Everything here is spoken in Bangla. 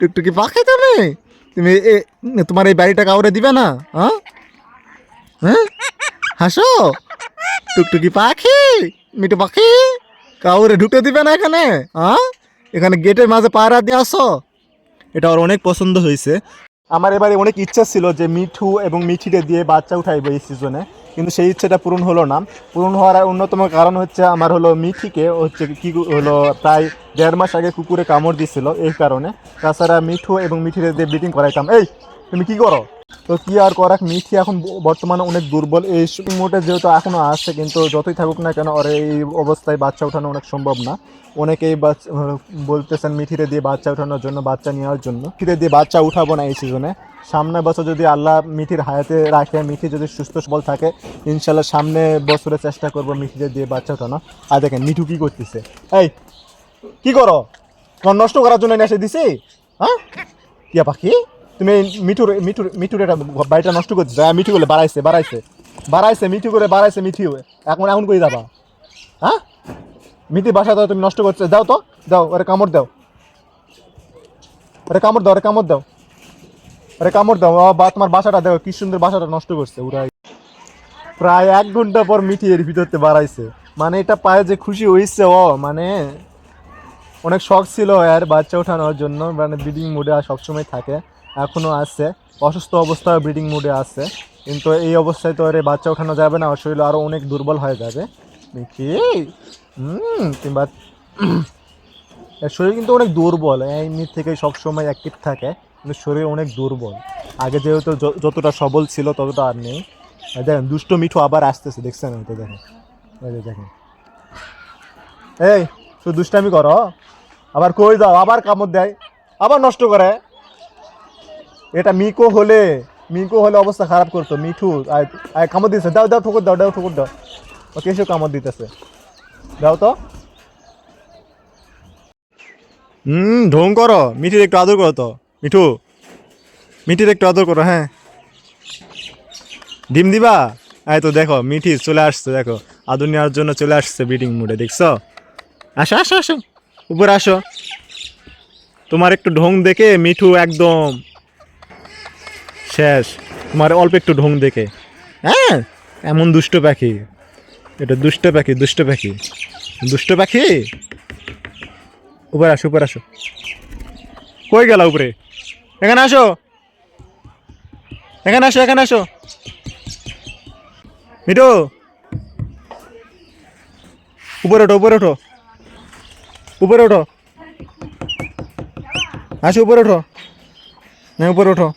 টুকটুকি পাখি তুমি তুমি তোমার এই বাড়িটা কাউরে দিবে না হ্যাঁ? হ্যাঁ? হাসো? টুকটুকি পাখি মিঠু পাখি কাউরে ঢুকতে দিবে না এখানে হ্যাঁ? এখানে গেটের মাঝে পায়রা দিয়ে আসো। এটা ওর অনেক পছন্দ হয়েছে। আমার এবারে অনেক ইচ্ছা ছিল যে মিঠু এবং মিঠিরে দিয়ে বাচ্চা উঠাইবে এই সিজনে কিন্তু সেই ইচ্ছেটা পূরণ হলো না। পূরণ হওয়ার অন্যতম কারণ হচ্ছে আমার হলো মিথিকে হচ্ছে কি হলো প্রায় দেড় মাস আগে কুকুরে কামড় দিছিল এই কারণে। তাছাড়া মিঠু এবং মিঠিরে দিয়ে ব্রিটিং করাইতাম, এই, তুমি কি করো? তো কি আর করাক মিথি এখন বর্তমানে অনেক দুর্বল। এই মোটে যেহেতু এখনও আসছে কিন্তু যতই থাকুক না কেন আর এই অবস্থায় বাচ্চা ওঠানো অনেক সম্ভব না। অনেকেই বাচ- আহ, বলতেছেন মিঠিরে দিয়ে বাচ্চা ওঠানোর জন্য বাচ্চা নেওয়ার জন্য। মিঠিরে দিয়ে বাচ্চা উঠাবো না এই সিজনে সামনের বছর যদি আল্লাহ মিঠির হায়াতে রাখে মিঠি যদি সুস্থ সবল থাকে ইনশাল্লাহ সামনে বছরে চেষ্টা করব মিঠিরে দিয়ে বাচ্চা ওঠানো। আর দেখেন মিঠু কি করতেছে। এই কি করো? নষ্ট করার জন্য এনে এসে দিছি? হ্যাঁ? টিয়া পাখি? তুমি মিঠুর মিঠুর মিঠুর এটা বাড়িটা নষ্ট করতেছো হ্যাঁ মিঠু বলে বাড়াইছে বাড়াইছে। বাড়াইছে, মিঠু করে বাড়াইছে, মিঠি। এখন এখন করে যাবা? হ্যাঁ? মিঠি বাসা দাও তুমি নষ্ট করছ। দাও তো দাও ওরে কামড় দাও। ওরে কামড় দাও, ওরে কামড় দাও। ওরে কামড় দাও। বা, তোমার বাসাটা দেখো, কি সুন্দর বাসাটা নষ্ট করছে, উড়াই। প্রায় এক ঘণ্টা পর মিঠি এর ভিতরতে বাড়াইছে। মানে এটা পায়ে যে খুশি হয়েছে ও মানে অনেক শখ ছিল আর বাচ্চা ওঠানোর জন্য। মানে ব্রিডিং মুডে সবসময় থাকে। এখনও আছে। অসুস্থ অবস্থায় ব্রিডিং মুডে আছে। কিন্তু এই অবস্থায় তো আর বাচ্চা ওঠানো যাবে না শরীর আরও অনেক দুর্বল হয়ে যাবে। দেখি। কিংবা এর শরীর কিন্তু অনেক দুর্বল। এমনি থেকে সবসময় অ্যাক্টিভ থাকে, কিন্তু শরীর অনেক দুর্বল। আগে যেহেতু যতটা সবল ছিল, ততটা আর নেই। দেখেন, দুষ্ট মিঠু আবার আসতেছে, দেখছেন? হয়তো দেখেন। দেখেন। এই তুই দুষ্টামি করো। আবার কই যাও? আবার কামড় দেয়। আবার নষ্ট করে। এটা মিকো হলে মিকো হলে অবস্থা খারাপ করতো, মিঠু। আয় কামড় দিতেছে। দাও দাও, ঠুকুর দাও দাও, ঠুকুর দাও। ও কেসে কামড় দিতেছে। দাও তো। হুম, ঢং করো। মিঠির একটু আদর করো তো। মিঠু, মিঠির একটু আদর করো হ্যাঁ। ডিম দিবা? আয় তো দেখো, মিঠি চলে আসছে, দেখো। আদর নেওয়ার জন্য চলে আসছে ব্রিডিং মুডে দেখছ? আসো আসো আসো। উপরে আসো। তোমার একটু ঢং দেখে মিঠু একদম শেষ। তোমার অল্প একটু ঢং দেখে। হ্যাঁ? এমন দুষ্ট পাখি। এটা দুষ্ট পাখি দুষ্ট পাখি। দুষ্ট পাখি? উপরে আসো উপরে আসো। কই গেল উপরে? এখানে আসো। এখানে আসো এখানে আসো। মিঠু। উপরে ওঠো উপরে ওঠো। উপরে ওঠো। আসো উপরে ওঠো। হ্যাঁ উপরে ওঠো।